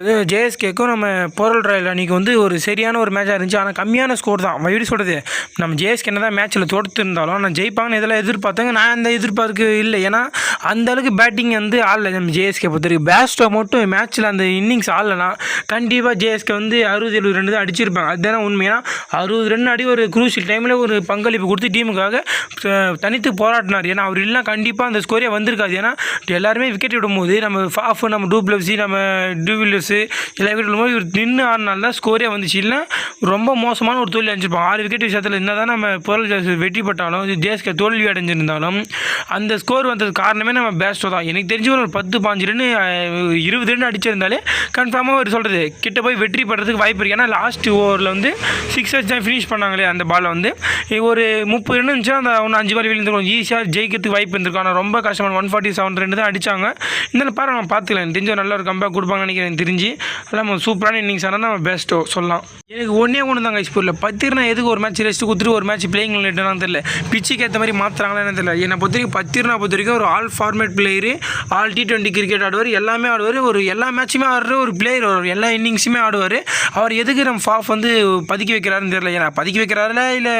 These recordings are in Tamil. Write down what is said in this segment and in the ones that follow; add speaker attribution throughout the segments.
Speaker 1: இது ஜேஎஸ்கேக்கும் நம்ம போரல் ராயல் அன்றைக்கி வந்து ஒரு சரியான ஒரு மேட்சாக இருந்துச்சு. ஆனால் கம்மியான ஸ்கோர் தான். எப்படி சொல்கிறது நம்ம ஜேஎஸ்கே என்ன தான் மேட்ச்சில் தோற்று இருந்தாலும் நான் ஜெயிப்பாங்கன்னு இதெல்லாம் எதிர்பார்த்தேங்க? நான் அந்த எதிர்பார்க்கு இல்லை. ஏன்னா அந்த அளவுக்கு பேட்டிங் வந்து ஆடல நம்ம ஜேஎஸ்கே பொறுத்தவரைக்கும் பேஸ்டோ மட்டும் மேட்ச்சில் அந்த இன்னிங்ஸ் ஆடலைனா கண்டிப்பாக ஜேஎஸ்கே வந்து அறுபது எழுபது ரெண்டு தான் அடிச்சிருப்பாங்க. அதுதானே உண்மையான அறுபது ரன் அடி ஒரு குரூசியல் டைமில் ஒரு பங்களிப்பு கொடுத்து டீமுக்காக தனித்து போராடினார். ஏன்னா அவர் இல்லைனா கண்டிப்பாக அந்த ஸ்கோரே வந்திருக்காது. ஏன்னா எல்லாருமே விக்கெட் விடும்போது நம்ம ஃபாஃப் நம்ம டூப்ளப்சி நம்ம டூவில்லர்ஸு எல்லா விக்கெட் விடும்போது இவர் நின்று ஆடினால தான் ஸ்கோரே வந்துச்சு. இல்லை ரொம்ப மோசமான ஒரு தோல்வி அடைஞ்சிருப்பாங்க ஆறு விக்கெட் விஷயத்தில் என்ன தான் நம்ம பொருள் வெற்றி பெற்றாலும் ஜேஎஸ்கே தோல்வி அடைஞ்சிருந்தாலும் அந்த ஸ்கோர் வந்தது காரணமே நம்ம பேஸ்டோ தான். எனக்கு தெரிஞ்சு ஒரு பத்து பாஞ்சு ரன் இருபது ரன் அடிச்சிருந்தாலே கன்ஃபார்மாக அவர் சொல்கிறது கிட்ட போய் வெற்றி பெறதுக்கு வாய்ப்பு இருக்குது ஏன்னா லாஸ்ட் ஓவரில் வந்து சிக்ஸ் வச்சு தான் ஃபினிஷ் பண்ணாங்களே அந்த பாலை வந்து. ஒரு முப்பது ரன் இருந்துச்சுன்னா அந்த ஒன்று அஞ்சு பால் விழுந்துருக்கும் ஈஸியாக ஜெயிக்கிறதுக்கு வாய்ப்பு இருந்திருக்கும். ஆனால் ரொம்ப கஷ்டமான ஒன் ஃபார்ட்டி செவன் ரெண்டு தான் அடித்தாங்க இருந்தாலும் பாரு நம்ம பார்த்துக்கலாம். எனக்கு தெரிஞ்ச நல்ல ஒரு கம்பேக் கொடுப்பாங்கன்னு நினைக்கிறேன். எனக்கு தெரிஞ்சு. அதெல்லாம் சூப்பரான இன்னிங்ஸ் ஆனால் நம்ம பெஸ்ட்டோ சொல்லலாம். எனக்கு ஒன்றே ஒன்று தாங்க ஸ்பூரில் பத்திரனா எதுக்கு ஒரு மேட்ச் ரெஸ்ட் கொடுத்துட்டு ஒரு மேட்ச் பிளேயிங் லேட்டுனான்னு தெரியல. பிச்சுக்கு ஏற்ற மாதிரி மாற்றுறாங்களேன்னு தெரியல. என்னை பொறுத்த வரைக்கும் பத்திரனா பொறுத்த வரைக்கும் ஒரு all format player all T twenty cricket ஆடுவார் எல்லாமே ஆடுவார் ஒரு எல்லா மேட்சுமே ஆடுற ஒரு பிளேயர் ஒரு எல்லா இன்னிங்ஸுமே ஆடுவார். அவர் எதுக்கு நம்ம ஃபாஃப் வந்து பதுக்கி வைக்கிறாருன்னு தெரியல. ஏன்னா பதுக்கி வைக்கிறாரா இல்லை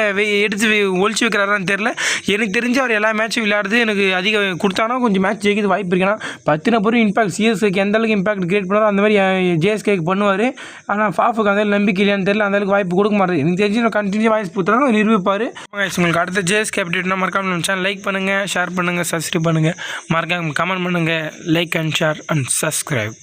Speaker 1: எடுத்து ஒழிச்சு வைக்கிறாரான்னு தெரியல. எனக்கு தெரிஞ்சு அவர் எல்லா மேட்சும் விளையாடுறது எனக்கு அதிக கொடுத்தானா கொஞ்சம் மேட்ச் ஜெயிக்கிறது வாய்ப்பு இருக்குன்னா பத்தின பொருள் இம்பாக்ட் சிஎஸ்கேக்கு எந்த அளவுக்கு இம்பாக்ட் கிரியேட் பண்ணாரோ அந்த மாதிரி ஜேஎஸ்கேக்கு பண்ணுவார். ஆனால் ஃபாஃபுக்கு அந்த நம்பிக்கை இல்லையான்னு தெரியல. அந்த அளவுக்கு வாய்ப்பு கொடுக்க மாட்டேது எனக்கு தெரிஞ்சு நான் கண்டினியூ வாய்ஸ் கொடுத்தாலும் நிரூபிப்பார். உங்களுக்கு அடுத்த ஜேஎஸ்கே அப்டேட்னா மறக்காம நினச்சா லைக் பண்ணுங்கள் ஷேர் பண்ணுங்கள் சப்ஸ்கிரைப் பண்ணுங்கள் மறக்காம கமெண்ட் பண்ணுங்கள் like and share and subscribe